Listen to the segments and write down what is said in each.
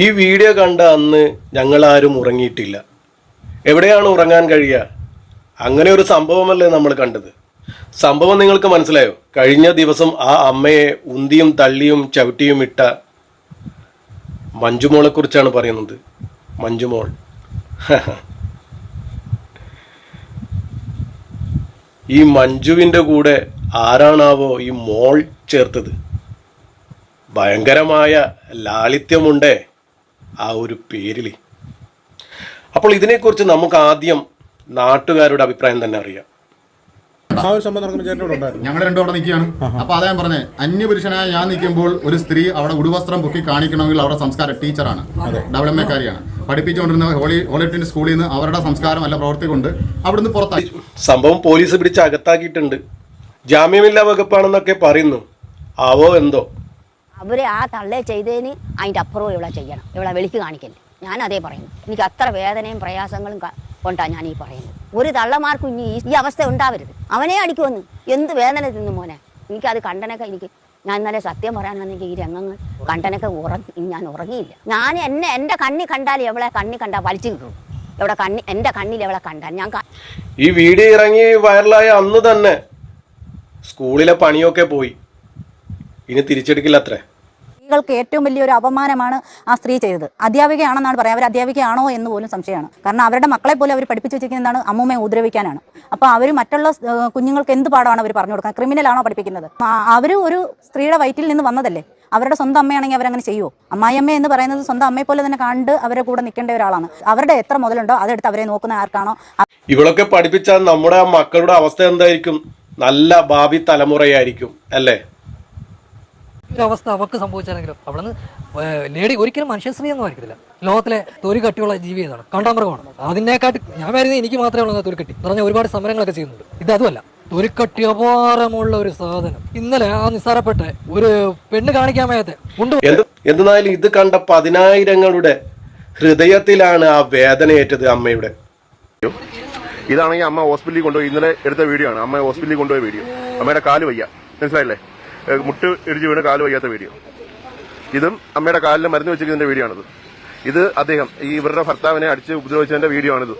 ഈ വീഡിയോ കണ്ട അന്ന് ഞങ്ങളാരും ഉറങ്ങിയിട്ടില്ല. എവിടെയാണ് ഉറങ്ങാൻ കഴിയുക? അങ്ങനെ ഒരു സംഭവമല്ലേ നമ്മൾ കണ്ടത്. സംഭവം നിങ്ങൾക്ക് മനസ്സിലായോ? കഴിഞ്ഞ ദിവസം ആ അമ്മയെ ഉന്തിയും തള്ളിയും ചവിട്ടിയും ഇട്ട മഞ്ജുമോളെ കുറിച്ചാണ് പറയുന്നത്. മഞ്ജുമോൾ. ഈ മഞ്ജുവിന്റെ കൂടെ ആരാണാവോ ഈ മോൾ ചേർത്തത്? ഭയങ്കരമായ ലാളിത്യമുണ്ടേ. ആ ഒരു പേരിൽ അപ്പോൾ ഇതിനെക്കുറിച്ച് നമുക്ക് ആദ്യം നാട്ടുകാരുടെ അഭിപ്രായം തന്നെ അറിയാം. ആ ഒരു ഞങ്ങൾ രണ്ടും അവിടെ നിൽക്കുകയാണ്. അപ്പൊ അതാ ഞാൻ പറഞ്ഞത് അന്യപുരുഷനായ ഞാൻ നിൽക്കുമ്പോൾ ഒരു സ്ത്രീ അവിടെ ഉടുവസ്ത്രം പൊക്കി കാണിക്കണമെങ്കിൽ അവരുടെ സംസ്കാരം ടീച്ചറാണ്. ഡബിൾ എം എക്കാരിയാണ് പഠിപ്പിച്ചുകൊണ്ടിരുന്ന ഹോളി ഹോളിറ്റിന്റെ സ്കൂളിൽ നിന്ന് അവരുടെ സംസ്കാരം അല്ല പ്രവർത്തി കൊണ്ട് അവിടുന്ന് പുറത്താക്കി സംഭവം പോലീസ് പിടിച്ച് അകത്താക്കിയിട്ടുണ്ട്. ജാമ്യമില്ലാ വകുപ്പാണെന്നൊക്കെ പറയുന്നു. ആവോ എന്തോ? അവരെ ആ തള്ളേ ചെയ്തതിന് അതിന്റെ അപ്പുറവും ഇവിടെ ചെയ്യണം. ഇവിടെ വെളിക്ക് കാണിക്കല്ലേ ഞാൻ അതേ പറയുന്നു. എനിക്ക് അത്ര വേദനയും പ്രയാസങ്ങളും കൊണ്ടാണ് ഞാൻ ഈ പറയുന്നത്. ഒരു തള്ളമാർക്കും ഇനി ഈ- ഈ അവസ്ഥ ഉണ്ടാവരുത്. അവനെ അടിക്കുമെന്ന്. എന്ത് വേദന തിന്നു മോനെ? എനിക്കത് കണ്ടനൊക്കെ എനിക്ക് ഞാൻ ഇന്നലെ സത്യം പറയാനാണെങ്കിൽ ഈ രംഗങ്ങൾ കണ്ടനൊക്കെ ഉറങ്ങി ഞാൻ ഉറങ്ങിയില്ല. ഞാൻ എന്നെ എന്റെ കണ്ണി കണ്ടാൽ എവളെ കണ്ണി കണ്ടാൽ വലിച്ചു കിട്ടും എവിടെ കണ്ണി എന്റെ കണ്ണിൽ എവളെ കണ്ടാൽ ഞാൻ ഈ വീഡിയോ ഇറങ്ങി വൈറലായ അന്ന് തന്നെ സ്കൂളിലെ പണിയൊക്കെ പോയി. ഇനി തിരിച്ചെടുക്കില്ല അത്രേ. സ്ത്രീകൾക്ക് ഏറ്റവും വലിയൊരു അപമാനമാണ് ആ സ്ത്രീ ചെയ്തത്. അധ്യാപികയാണെന്നാണ് പറയുക അവർ അധ്യാപികയാണോ എന്ന് പോലും സംശയമാണ്. കാരണം അവരുടെ മക്കളെ പോലും അവർ പഠിപ്പിച്ചു വെച്ചിരിക്കുന്നതാണ് അമ്മൂമ്മയെ ഉപദ്രവിക്കാനാണ്. അപ്പോൾ അവർ മറ്റുള്ള കുഞ്ഞുങ്ങൾക്ക് എന്ത് പാഠമാണ് അവർ പറഞ്ഞു കൊടുക്കുന്നത്? ക്രിമിനലാണോ പഠിപ്പിക്കുന്നത്? അവർ ഒരു സ്ത്രീയുടെ വയറ്റിൽ നിന്ന് വന്നതല്ലേ? അവരുടെ സ്വന്തം അമ്മയാണെങ്കിൽ അവരങ്ങനെ ചെയ്യുമോ അമ്മായിയമ്മ എന്ന് പറയുന്നത് സ്വന്തം അമ്മയെ പോലെ തന്നെ കണ്ട് അവരെ കൂടെ നിൽക്കേണ്ട ഒരാളാണ്. അവരുടെ എത്ര മുതലുണ്ടോ അതെടുത്ത് അവരെ നോക്കുന്ന ആർക്കാണോ? ഇവളൊക്കെ പഠിപ്പിച്ചാൽ നമ്മുടെ മക്കളുടെ അവസ്ഥ എന്തായിരിക്കും? നല്ല ഭാവി തലമുറയായിരിക്കും അല്ലേ? അവസ്ഥ അവർക്ക് സംഭവിച്ചാണെങ്കിലും അവിടുന്ന് ലേഡി ഒരിക്കലും മനുഷ്യശ്രീ ഒന്നും ആയിരിക്കില്ല ലോകത്തിലെ തൊലി കട്ടിയുള്ള ജീവി എന്നാണ് കണ്ടാമൃഗമാണ്. അതിനെക്കാട്ടി ഞാൻ വരുന്നത് എനിക്ക് മാത്രമേ ഉള്ളൂ തൊലിക്കട്ടി കെട്ടി. പറഞ്ഞാൽ ഒരുപാട് സമരങ്ങളൊക്കെ ചെയ്യുന്നുണ്ട്. ഇത് അതുമല്ല. തൊലിക്കട്ടി അപാരമുള്ള ഒരു സാധനം. ഇന്നലെ ആ നിസ്സാരപ്പെട്ട ഒരു പെണ്ണ് കാണിക്കാൻ വയ്യാത്ത ഉണ്ട് എന്തായാലും ഇത് കണ്ട പതിനായിരങ്ങളുടെ ഹൃദയത്തിലാണ് ആ വേദന ഏറ്റത് അമ്മയുടെ. ഇതാണെങ്കിൽ അമ്മ ഹോസ്പിറ്റലിൽ കൊണ്ടുപോയി. ഇന്നലെ എടുത്ത വീഡിയോ ആണ്. അമ്മ ഹോസ്പിറ്റലിൽ കൊണ്ടുപോയ വീഡിയോ. അമ്മയുടെ കാൽ വയ്യ. മനസ്സിലായില്ലേ? മുട്ട് ഇടിച്ച് വീണ് കാൽ വയ്യാത്ത വീഡിയോ. ഇതും അമ്മയുടെ കാലിൽ മരുന്ന് വെച്ചിരിക്കുന്നതിന്റെ വീഡിയോ ആണിത് ഇത് അദ്ദേഹം ഈ ഇവരുടെ ഭർത്താവിനെ അടിച്ച് ഉപദ്രവിച്ചതിന്റെ വീഡിയോ ആണിത്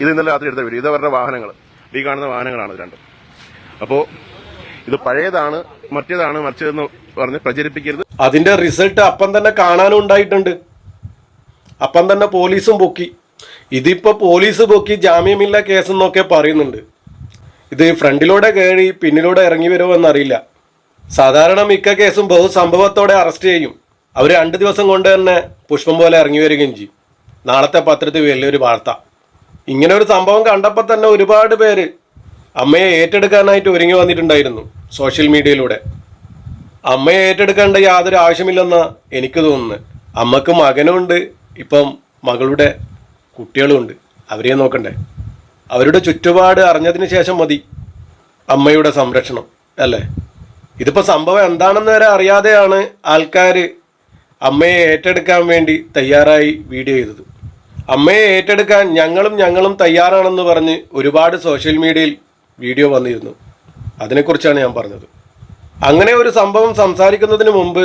ഇത് ഇന്നലെ രാത്രി എടുത്ത വീഡിയോ. ഇത് അവരുടെ വാഹനങ്ങൾ. ഈ കാണുന്ന വാഹനങ്ങളാണ് ഇത് രണ്ടും. അപ്പോ ഇത് പഴയതാണ് മറ്റേതാണ് മറിച്ചതെന്ന് പറഞ്ഞ് പ്രചരിപ്പിക്കരുത്. അതിന്റെ റിസൾട്ട് അപ്പം തന്നെ കാണാനും ഉണ്ടായിട്ടുണ്ട്. അപ്പം തന്നെ പോലീസും പൊക്കി. ഇതിപ്പോ പോലീസ് പൊക്കി ജാമ്യമില്ല കേസെന്നൊക്കെ പറയുന്നുണ്ട്. ഇത് ഫ്രണ്ടിലൂടെ കയറി പിന്നിലൂടെ ഇറങ്ങി വരുമോ സാധാരണ മിക്ക കേസും ബഹുസംഭവത്തോടെ അറസ്റ്റ് ചെയ്യും. അവർ രണ്ട് ദിവസം കൊണ്ട് തന്നെ പുഷ്പം പോലെ ഇറങ്ങി വരികയും ചെയ്യും. നാളത്തെ പത്രത്തിൽ വലിയൊരു വാർത്ത. ഇങ്ങനെ ഒരു സംഭവം കണ്ടപ്പോൾ തന്നെ ഒരുപാട് പേര് അമ്മയെ ഏറ്റെടുക്കാനായിട്ട് ഒരുങ്ങി വന്നിട്ടുണ്ടായിരുന്നു സോഷ്യൽ മീഡിയയിലൂടെ. അമ്മയെ ഏറ്റെടുക്കേണ്ട യാതൊരു ആവശ്യമില്ലെന്ന എനിക്ക് തോന്നുന്നു. അമ്മയ്ക്ക് മകനുണ്ട് ഇപ്പം മകളുടെ കുട്ടികളുമുണ്ട്. അവരെ നോക്കണ്ടേ? അവരുടെ ചുറ്റുപാട് അറിഞ്ഞതിന് ശേഷം മതി അമ്മയുടെ സംരക്ഷണം അല്ലേ? ഇതിപ്പോ സംഭവം എന്താണെന്ന് വരെ അറിയാതെയാണ് ആൾക്കാർ അമ്മയെ ഏറ്റെടുക്കാൻ വേണ്ടി തയ്യാറായി വീഡിയോ ചെയ്തത്. അമ്മയെ ഏറ്റെടുക്കാൻ ഞങ്ങളും ഞങ്ങളും തയ്യാറാണെന്ന് പറഞ്ഞ് ഒരുപാട് സോഷ്യൽ മീഡിയയിൽ വീഡിയോ വന്നിരുന്നു. അതിനെക്കുറിച്ചാണ് ഞാൻ പറഞ്ഞത്. അങ്ങനെ ഒരു സംഭവം സംസാരിക്കുന്നതിന് മുമ്പ്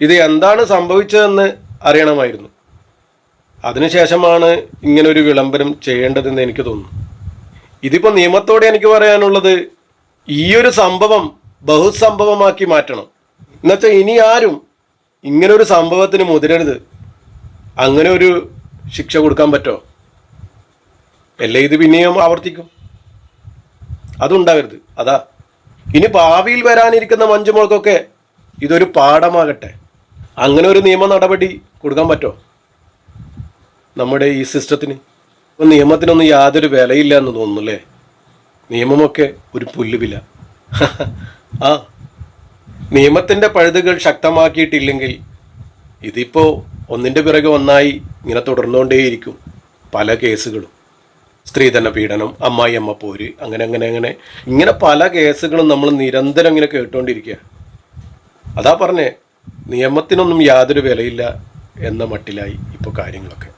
ഇത് എന്താണ് സംഭവിച്ചതെന്ന് അറിയണമായിരുന്നു. അതിനുശേഷമാണ് ഇങ്ങനെ ഒരു വിളംബരം ചെയ്യേണ്ടതെന്ന് എനിക്ക് തോന്നുന്നു. ഇതിപ്പോൾ നിയമത്തോടെ എനിക്ക് പറയാനുള്ളത് ഈ ഒരു സംഭവം ബഹുസംഭവമാക്കി മാറ്റണം. എന്നുവെച്ചാൽ ഇനി ആരും ഇങ്ങനൊരു സംഭവത്തിന് മുതിരരുത്. അങ്ങനെ ഒരു ശിക്ഷ കൊടുക്കാൻ പറ്റോ? അല്ലേ ഇത് പിന്നെയും ആവർത്തിക്കും? അതുണ്ടാവരുത് അതാ. ഇനി ഭാവിയിൽ വരാനിരിക്കുന്ന മഞ്ജുമോൾക്കൊക്കെ ഇതൊരു പാഠമാകട്ടെ. അങ്ങനെ ഒരു നിയമ നടപടി കൊടുക്കാൻ പറ്റുമോ നമ്മുടെ ഈ സിസ്റ്റത്തിന്. നിയമത്തിനൊന്നും യാതൊരു വിലയില്ല എന്ന് തോന്നുന്നു അല്ലേ നിയമമൊക്കെ ഒരു പുല്ലുവില. ആ നിയമത്തിന്റെ പഴുതുകൾ ശക്തമാക്കിയിട്ടില്ലെങ്കിൽ ഇതിപ്പോൾ ഒന്നിന്റെ പിറകെ ഒന്നായി ഇങ്ങനെ തുടർന്നുകൊണ്ടേയിരിക്കും പല കേസുകളും. സ്ത്രീധന പീഡനം അമ്മായി അമ്മ പോര് അങ്ങനെ അങ്ങനെ അങ്ങനെ. ഇങ്ങനെ പല കേസുകളും നമ്മൾ നിരന്തരം ഇങ്ങനെ കേട്ടുകൊണ്ടിരിക്കുക അതാ പറഞ്ഞേ നിയമത്തിനൊന്നും യാതൊരു വിലയില്ല എന്ന മട്ടിലായി ഇപ്പോൾ കാര്യങ്ങളൊക്കെ.